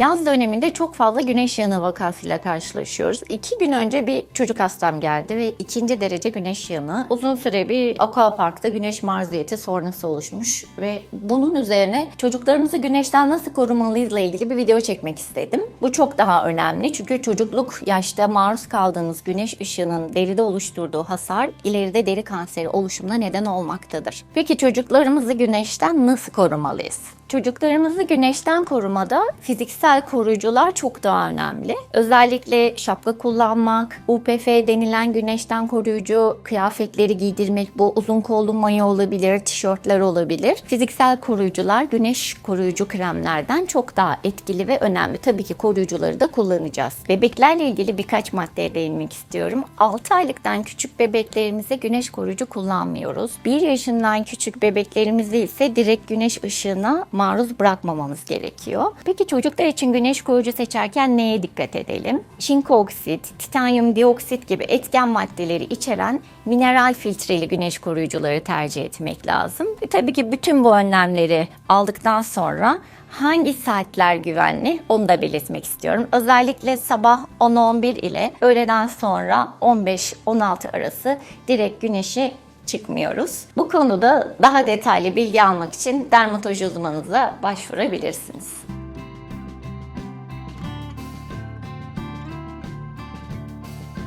Yaz döneminde çok fazla güneş yanığı vakasıyla karşılaşıyoruz. İki gün önce bir çocuk hastam geldi ve ikinci derece güneş yanığı. Uzun süre bir aquaparkta güneş maruziyeti sonrası oluşmuş ve bunun üzerine çocuklarımızı güneşten nasıl korumalıyızla ilgili bir video çekmek istedim. Bu çok daha önemli çünkü çocukluk yaşta maruz kaldığınız güneş ışığının deride oluşturduğu hasar ileride deri kanseri oluşumuna neden olmaktadır. Peki çocuklarımızı güneşten nasıl korumalıyız? Çocuklarımızı güneşten korumada fiziksel koruyucular çok daha önemli. Özellikle şapka kullanmak, UPF denilen güneşten koruyucu kıyafetleri giydirmek, bu uzun kollu mayo olabilir, tişörtler olabilir. Fiziksel koruyucular güneş koruyucu kremlerden çok daha etkili ve önemli. Tabii ki koruyucuları da kullanacağız. Bebeklerle ilgili birkaç maddeye değinmek istiyorum. 6 aylıktan küçük bebeklerimize güneş koruyucu kullanmıyoruz. 1 yaşından küçük bebeklerimizi ise direkt güneş ışığına maruz bırakmamamız gerekiyor. Peki çocuklar için güneş koruyucu seçerken neye dikkat edelim? Oksit, titanyum dioksit gibi etken maddeleri içeren mineral filtreli güneş koruyucuları tercih etmek lazım. Ve tabii ki bütün bu önlemleri aldıktan sonra hangi saatler güvenli onu da belirtmek istiyorum. Özellikle sabah 10-11 ile öğleden sonra 15-16 arası direkt güneşi çıkmıyoruz. Bu konuda daha detaylı bilgi almak için dermatoloji uzmanınıza başvurabilirsiniz.